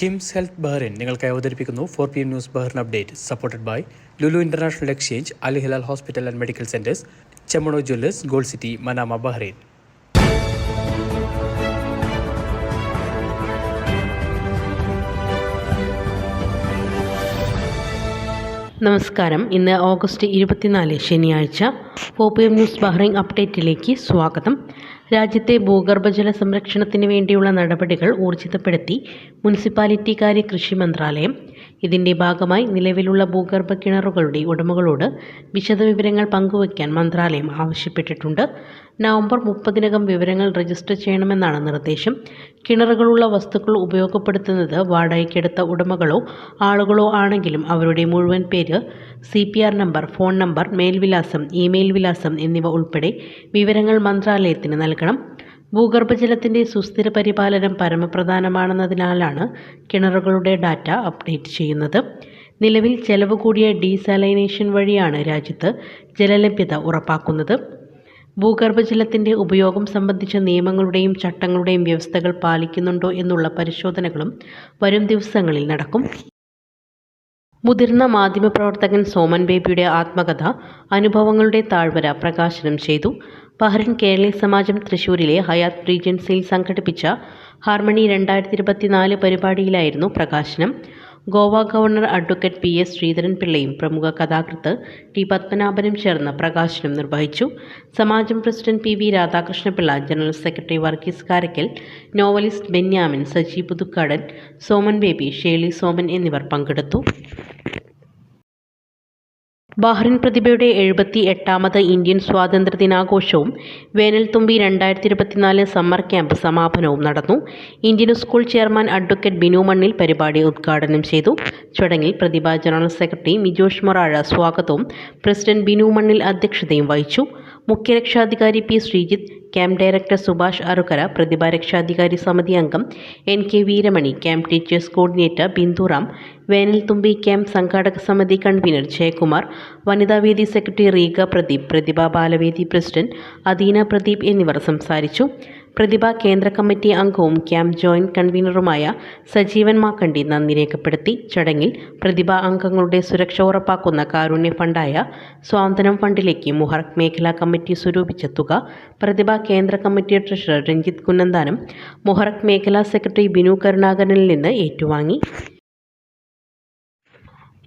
KIMS health Bahrain നിങ്ങൾക്കായി അവതരിപ്പിക്കുന്നു four P M news Bahrain update supported by Lulu international exchange Al Hilal hospital and medical centres Chemmanur jewellers gold city Manama Bahrain നമസ്കാരം. ഇന്ന് August ഇരുപത്തിനാല് ശനിയാഴ്ച പോപ്പ് M news Bahrain അപ്ഡേറ്റിലേക്ക് സ്വാഗതം. രാജ്യത്തെ ഭൂഗർഭജല സംരക്ഷണത്തിന് വേണ്ടിയുള്ള നടപടികൾ ഊർജിതപ്പെടുത്തി മുനിസിപ്പാലിറ്റി കാര്യ കൃഷി മന്ത്രാലയം. ഇതിന്റെ ഭാഗമായി നിലവിലുള്ള ഭൂഗർഭ കിണറുകളുടെ ഉടമകളോട് വിശദവിവരങ്ങൾ പങ്കുവയ്ക്കാൻ മന്ത്രാലയം ആവശ്യപ്പെട്ടിട്ടുണ്ട്. നവംബർ മുപ്പതിനകം വിവരങ്ങൾ രജിസ്റ്റർ ചെയ്യണമെന്നാണ് നിർദ്ദേശം. കിണറുകളുള്ള വസ്തുക്കൾ ഉപയോഗപ്പെടുത്തുന്നത് വാടകയ്ക്കെടുത്ത ഉടമകളോ ആളുകളോ ആണെങ്കിലും അവരുടെ മുഴുവൻ പേര് സി നമ്പർ ഫോൺ നമ്പർ മേൽവിലാസം ഇമെയിൽ വിലാസം എന്നിവ ഉൾപ്പെടെ വിവരങ്ങൾ മന്ത്രാലയത്തിന് നൽകണം. ഭൂഗർഭജലത്തിന്റെ സുസ്ഥിര പരിപാലനം പരമപ്രധാനമാണെന്നതിനാലാണ് കിണറുകളുടെ ഡാറ്റ അപ്ഡേറ്റ് ചെയ്യുന്നത്. നിലവിൽ ചെലവ് കൂടിയ ഡീസാലൈനേഷൻ വഴിയാണ് രാജ്യത്ത് ജലലഭ്യത ഉറപ്പാക്കുന്നത്. ഭൂഗർഭജലത്തിന്റെ ഉപയോഗം സംബന്ധിച്ച നിയമങ്ങളുടെയും ചട്ടങ്ങളുടെയും വ്യവസ്ഥകൾ പാലിക്കുന്നുണ്ടോ എന്നുള്ള പരിശോധനകളും വരും ദിവസങ്ങളിൽ നടക്കും. മുതിർന്ന മാധ്യമപ്രവർത്തകൻ സോമൻ ബേബിയുടെ ആത്മകഥ അനുഭവങ്ങളുടെ താഴ്വര പ്രകാശനം ചെയ്തു. ബഹ്റിൻ കേരളീയ സമാജം തൃശൂരിലെ ഹയാത്ത് റീജൻസിയിൽ സംഘടിപ്പിച്ച ഹാർമണി രണ്ടായിരത്തി ഇരുപത്തിനാല് പരിപാടിയിലായിരുന്നു പ്രകാശനം. Goa governor advocate P S Sreedharan പിള്ളയും പ്രമുഖ കഥാകൃത്ത് ടി പത്മനാഭനും ചേർന്ന് പ്രകാശനം നിർവഹിച്ചു. സമാജം president P V Radhakrishna Pillai general secretary Varghese Karakkal novelist Benyamin Saji Puthukkadan Soman Baby Shely Soman എന്നിവർ പങ്കെടുത്തു. ബഹ്റിൻ പ്രതിഭയുടെ എഴുപത്തി എട്ടാമത് ഇന്ത്യൻ സ്വാതന്ത്ര്യ ദിനാഘോഷവും വേനൽത്തുമ്പി രണ്ടായിരത്തി ഇരുപത്തിനാല് സമ്മർ ക്യാമ്പ് സമാപനവും നടന്നു. Indian school chairman advocate Binu Mannil പരിപാടി ഉദ്ഘാടനം ചെയ്തു. ചടങ്ങിൽ പ്രതിഭ ജനറൽ സെക്രട്ടറി മിജോഷ് മൊറാഴ സ്വാഗതവും പ്രസിഡന്റ് ബിനു മണ്ണിൽ അധ്യക്ഷതയും വഹിച്ചു. മുഖ്യരക്ഷാധികാരി P Sreejith camp director Subhash Arukara Prathibha രക്ഷാധികാരി സമിതി അംഗം N K Veeramani camp teachers coordinator Binduram Venalthumbi camp സംഘാടക സമിതി കൺവീനർ ജയകുമാർ വനിതാവേദി സെക്രട്ടറി റീഗ പ്രദീപ് പ്രതിഭ ബാലവേദി പ്രസിഡന്റ് അദീന പ്രദീപ് എന്നിവർ സംസാരിച്ചു. പ്രതിഭ കേന്ദ്ര കമ്മിറ്റി അംഗവും ക്യാമ്പ് ജോയിന്റ് കൺവീനറുമായ സജീവൻ മാക്കണ്ടി നന്ദി രേഖപ്പെടുത്തി. ചടങ്ങിൽ പ്രതിഭ അംഗങ്ങളുടെ സുരക്ഷ ഉറപ്പാക്കുന്ന കാരുണ്യ ഫണ്ടായ സ്വാതന്ത്ര്യം ഫണ്ടിലേക്ക് മുഹറക് മേഖലാ കമ്മിറ്റി സ്വരൂപിച്ച തുക പ്രതിഭ കേന്ദ്ര committee treasurer Ranjith Kunnanthanam Muharraq മേഖലാ സെക്രട്ടറി ബിനു കരുണാകരനിൽ നിന്ന് ഏറ്റുവാങ്ങി.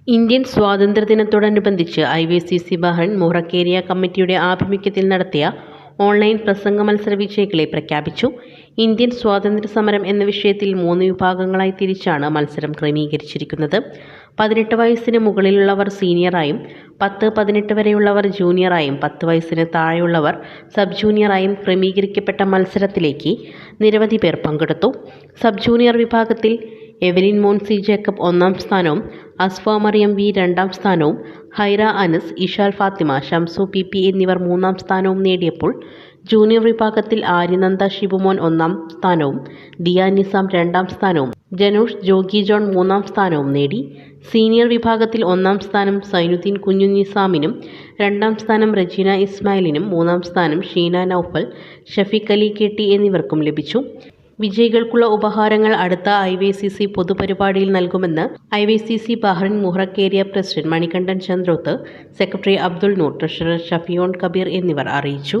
Indian സ്വാതന്ത്ര്യദിനത്തോടനുബന്ധിച്ച് I V C C Bahrain മുഹറക്കേരിയ കമ്മിറ്റിയുടെ ആഭിമുഖ്യത്തിൽ നടത്തിയ ഓൺലൈൻ പ്രസംഗ മത്സര വിജയികളെ പ്രഖ്യാപിച്ചു. ഇന്ത്യൻ സ്വാതന്ത്ര്യ സമരം എന്ന വിഷയത്തിൽ മൂന്ന് വിഭാഗങ്ങളായി തിരിച്ചാണ് മത്സരം ക്രമീകരിച്ചിരിക്കുന്നത്. പതിനെട്ട് വയസ്സിന് മുകളിലുള്ളവർ സീനിയറായും പത്ത് പതിനെട്ട് വരെയുള്ളവർ ജൂനിയറായും പത്ത് വയസ്സിന് താഴെയുള്ളവർ സബ് ജൂനിയറായും ക്രമീകരിക്കപ്പെട്ട മത്സരത്തിലേക്ക് നിരവധി പേർ പങ്കെടുത്തു. സബ് ജൂനിയർ വിഭാഗത്തിൽ എവലിൻ മോൻസി ജേക്കബ് ഒന്നാം സ്ഥാനവും അസ്ഫ മറിയം വി രണ്ടാം സ്ഥാനവും ഹൈറ അനസ് ഇഷാൽ ഫാത്തിമ ഷംസു പി പി എന്നിവർ മൂന്നാം സ്ഥാനവും നേടിയപ്പോൾ ജൂനിയർ വിഭാഗത്തിൽ ആര്യനന്ദ ഷിബുമോൻ ഒന്നാം സ്ഥാനവും ദിയ നിസാം രണ്ടാം സ്ഥാനവും ജനൂഷ് ജോഗി ജോൺ മൂന്നാം സ്ഥാനവും നേടി. സീനിയർ വിഭാഗത്തിൽ ഒന്നാം സ്ഥാനം സൈനുദ്ദീൻ കുഞ്ഞു നിസാമിനും രണ്ടാം സ്ഥാനം റജീന ഇസ്മായിലിനും മൂന്നാം സ്ഥാനം ഷീന നൌഫൽ ഷഫീഖ് അലി കെ ടി എന്നിവർക്കും ലഭിച്ചു. വിജയികൾക്കുള്ള ഉപഹാരങ്ങൾ അടുത്ത ഐ വൈ സി സി പൊതുപരിപാടിയിൽ നൽകുമെന്ന് I Y C C Bahrain മുഹറക്കേരിയ president Manikandan Chandroth secretary Abdul Noor treasurer Shafiyon Kabeer എന്നിവർ അറിയിച്ചു.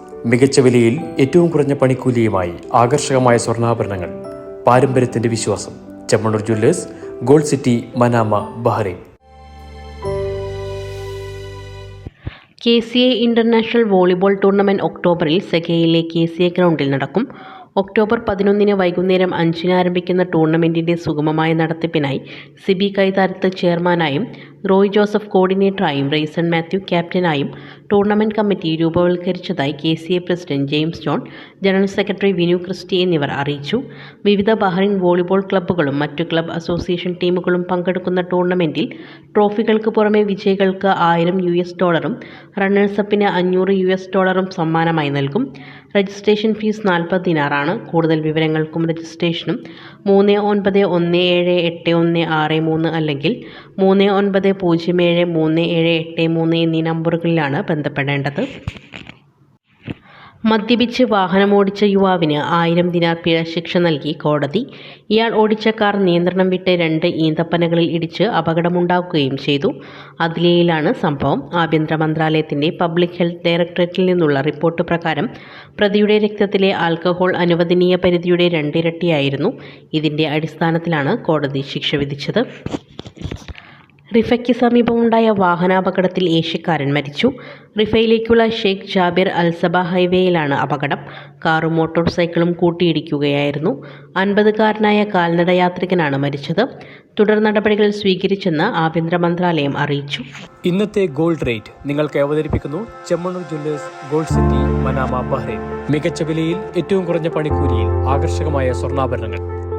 മികച്ച വിലയിൽ ഏറ്റവും കുറഞ്ഞ പണിക്കൂലിയുമായി ആകർഷകമായ സ്വർണാഭരണങ്ങൾ. പാരമ്പര്യത്തിന്റെ വിശ്വാസം. Chemmanur jewellers gold city Manama Bahrain. K C A international volleyball tournament ഒക്ടോബറിൽ സെഗയിലെ കെ സി എ ഗ്രൗണ്ടിൽ നടക്കും. ഒക്ടോബർ പതിനൊന്നിന് വൈകുന്നേരം അഞ്ചിന് ആരംഭിക്കുന്ന ടൂർണമെന്റിന്റെ സുഗമമായ നടത്തിപ്പിനായി സിബി കൈതാരത്ത് ചെയർമാനായും റോയ് ജോസഫ് കോർഡിനേറ്ററായും റെയ്സൺ മാത്യു ക്യാപ്റ്റനായും tournament committee രൂപവൽക്കരിച്ചതായി K C A president James John general secretary Vinu Christy എന്നിവർ അറിയിച്ചു. വിവിധ ബഹ്റിൻ വോളിബോൾ ക്ലബ്ബുകളും മറ്റു ക്ലബ് അസോസിയേഷൻ ടീമുകളും പങ്കെടുക്കുന്ന ടൂർണമെന്റിൽ ട്രോഫികൾക്ക് പുറമെ വിജയികൾക്ക് ആയിരം യു എസ് ഡോളറും റണ്ണേഴ്സപ്പിന് അഞ്ഞൂറ് യു എസ് ഡോളറും സമ്മാനമായി നൽകും. രജിസ്ട്രേഷൻ ഫീസ് നാൽപ്പത് ദിനാറാണ്. കൂടുതൽ വിവരങ്ങൾക്കും രജിസ്ട്രേഷനും മൂന്ന് ഒൻപത് ഒന്ന് ഏഴ് എട്ട് ഒന്ന് ആറ് മൂന്ന് അല്ലെങ്കിൽ മൂന്ന് ഒൻപത് പൂജ്യം ഏഴ് മൂന്ന് ഏഴ് എട്ട് മൂന്ന് എന്നീ നമ്പറുകളിലാണ് ബന്ധപ്പെടേണ്ടത്? മദ്യപിച്ച് വാഹനമോടിച്ച യുവാവിന് ആയിരം ദിനാർ പിഴ ശിക്ഷ നൽകി കോടതി. ഇയാൾ ഓടിച്ച കാർ നിയന്ത്രണം വിട്ട് രണ്ട് ഈന്തപ്പനകളിൽ ഇടിച്ച് അപകടമുണ്ടാക്കുകയും ചെയ്തു. അതിലേയിലാണ് സംഭവം. ആഭ്യന്തര മന്ത്രാലയത്തിന്റെ പബ്ലിക് ഹെൽത്ത് ഡയറക്ടറേറ്റിൽ നിന്നുള്ള റിപ്പോർട്ട് പ്രകാരം പ്രതിയുടെ രക്തത്തിലെ ആൽക്കഹോൾ അനുവദനീയ പരിധിയുടെ രണ്ടിരട്ടിയായിരുന്നു. ഇതിന്റെ അടിസ്ഥാനത്തിലാണ് കോടതി ശിക്ഷ വിധിച്ചത്. റിഫയ്ക്ക് സമീപമുണ്ടായ വാഹനാപകടത്തിൽ ഏഷ്യക്കാരൻ മരിച്ചു. റിഫയിലേക്കുള്ള ഷെയ്ഖ് ജാബിർ അൽസബ ഹൈവേയിലാണ് അപകടം. കാറും മോട്ടോർ സൈക്കിളും കൂട്ടിയിടിക്കുകയായിരുന്നു. അൻപതുകാരനായ കാൽനട യാത്രികനാണ് മരിച്ചത്. തുടർ നടപടികൾ സ്വീകരിച്ചെന്ന് ആഭ്യന്തര മന്ത്രാലയം അറിയിച്ചു. ഇന്നത്തെ ഗോൾഡ് റേറ്റ് നിങ്ങൾക്ക് അവതരിപ്പിക്കുന്നു Chemmanur jewellers gold city Manama Bahrain. മികച്ച വിലയിൽ ഏറ്റവും കുറഞ്ഞ പണിക്കൂലിയിൽ ആകർഷകമായ സ്വർണാഭരണങ്ങൾ.